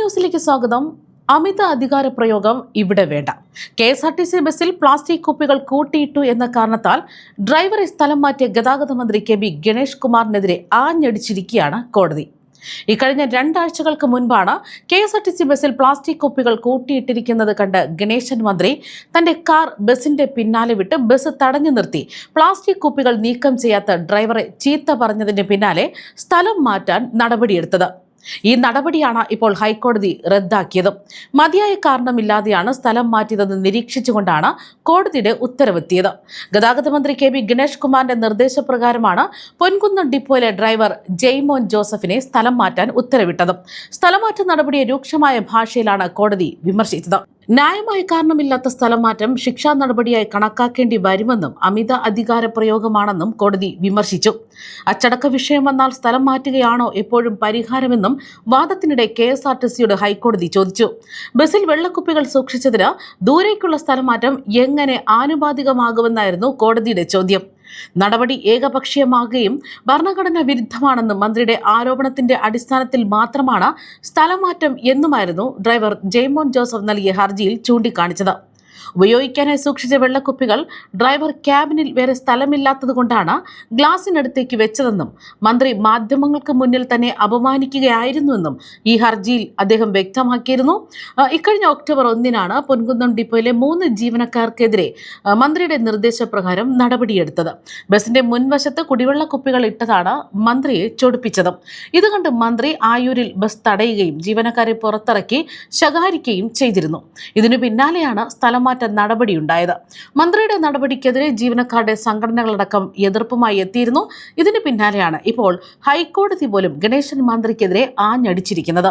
ന്യൂസിലേക്ക് സ്വാഗതം. അമിത അധികാര പ്രയോഗം ഇവിടെ വേണ്ട. K S R T C ബസ്സിൽ പ്ലാസ്റ്റിക് കുപ്പികൾ കൂട്ടിയിട്ടു എന്ന കാരണത്താൽ ഡ്രൈവറെ സ്ഥലം മാറ്റിയ ഗതാഗത മന്ത്രി കെ ബി ഗണേഷ് കുമാറിനെതിരെ ആഞ്ഞടിച്ചിരിക്കുകയാണ് കോടതി. ഇക്കഴിഞ്ഞ രണ്ടാഴ്ചകൾക്ക് മുൻപാണ് K S R T C ബസ്സിൽ പ്ലാസ്റ്റിക് കുപ്പികൾ കൂട്ടിയിട്ടിരിക്കുന്നത് കണ്ട് ഗണേശൻ മന്ത്രി തന്റെ കാർ ബസിന്റെ പിന്നാലെ വിട്ട് ബസ് തടഞ്ഞു നിർത്തി പ്ലാസ്റ്റിക് കുപ്പികൾ നീക്കം ചെയ്യാത്ത ഡ്രൈവറെ ചീത്ത പറഞ്ഞതിന്റെ പിന്നാലെ സ്ഥലം മാറ്റാൻ നടപടിയെടുത്തത്. ഈ നടപടിയാണ് ഇപ്പോൾ ഹൈക്കോടതി റദ്ദാക്കിയത്. മതിയായ കാരണമില്ലാതെയാണ് സ്ഥലം മാറ്റിയതെന്ന് നിരീക്ഷിച്ചുകൊണ്ടാണ് കോടതിയുടെ ഉത്തരവെത്തിയത്. ഗതാഗത മന്ത്രി കെ ബി ഗണേഷ് കുമാറിന്റെ നിർദ്ദേശപ്രകാരമാണ് പൊൻകുന്നം ഡിപ്പോയിലെ ഡ്രൈവർ ജെയ്മോൻ ജോസഫിനെ സ്ഥലം മാറ്റാൻ ഉത്തരവിട്ടത്. സ്ഥലമാറ്റ നടപടിയെ രൂക്ഷമായ ഭാഷയിലാണ് കോടതി വിമർശിച്ചത്. ന്യായമായ കാരണമില്ലാത്ത സ്ഥലം മാറ്റം ശിക്ഷാ നടപടിയായി കണക്കാക്കേണ്ടി വരുമെന്നും അമിത അധികാര പ്രയോഗമാണെന്നും കോടതി വിമർശിച്ചു. അച്ചടക്ക വിഷയം വന്നാൽ സ്ഥലം മാറ്റുകയാണോ എപ്പോഴും പരിഹാരമെന്നും വാദത്തിനിടെ കെ എസ് ആർ ടി സിയോട് ഹൈക്കോടതി ചോദിച്ചു. ബസിൽ വെള്ളക്കുപ്പികൾ സൂക്ഷിച്ചതിന് ദൂരേക്കുള്ള സ്ഥലമാറ്റം എങ്ങനെ ആനുപാതികമാകുമെന്നായിരുന്നു കോടതിയുടെ ചോദ്യം. നടപടി ഏകപക്ഷീയമാകുകയും ഭരണഘടനാ വിരുദ്ധമാണെന്നും മന്ത്രിയുടെ ആരോപണത്തിന്റെ അടിസ്ഥാനത്തിൽ മാത്രമാണ് സ്ഥലമാറ്റം എന്നുമായിരുന്നു ഡ്രൈവർ ജെയ്മോൻ ജോസഫ് നൽകിയ ഹർജിയിൽ ചൂണ്ടിക്കാണിച്ചത്. ഉപയോഗിക്കാനായി സൂക്ഷിച്ച വെള്ളക്കുപ്പികൾ ഡ്രൈവർ ക്യാബിനിൽ വേറെ സ്ഥലമില്ലാത്തതുകൊണ്ടാണ് ഗ്ലാസിനടുത്തേക്ക് വെച്ചതെന്നും മന്ത്രി മാധ്യമങ്ങൾക്ക് മുന്നിൽ തന്നെ അപമാനിക്കുകയായിരുന്നുവെന്നും ഈ ഹർജിയിൽ അദ്ദേഹം വ്യക്തമാക്കിയിരുന്നു. ഇക്കഴിഞ്ഞ ഒക്ടോബർ ഒന്നിനാണ് പൊൻകുന്നം ഡിപ്പോയിലെ മൂന്ന് ജീവനക്കാർക്കെതിരെ മന്ത്രിയുടെ നിർദ്ദേശപ്രകാരം നടപടിയെടുത്തത്. ബസിന്റെ മുൻവശത്ത് കുടിവെള്ള കുപ്പികൾ ഇട്ടതാണ് മന്ത്രിയെ ചൊടിപ്പിച്ചത്. ഇത് കണ്ട് മന്ത്രി ആയൂരിൽ ബസ് തടയുകയും ജീവനക്കാരെ പുറത്തിറക്കി ശകാരിക്കുകയും ചെയ്തിരുന്നു. ഇതിനു പിന്നാലെയാണ് സ്ഥലമാറ്റ നടപടിയുണ്ടായത്. മന്ത്രിയുടെ നടപടിക്കെതിരെ ജീവനക്കാരുടെ സംഘടനകളടക്കം എതിർപ്പുമായി എത്തിയിരുന്നു. ഇതിന് പിന്നാലെയാണ് ഇപ്പോൾ ഹൈക്കോടതി പോലും ഗണേശൻ മന്ത്രിക്കെതിരെ ആഞ്ഞടിച്ചിരിക്കുന്നത്.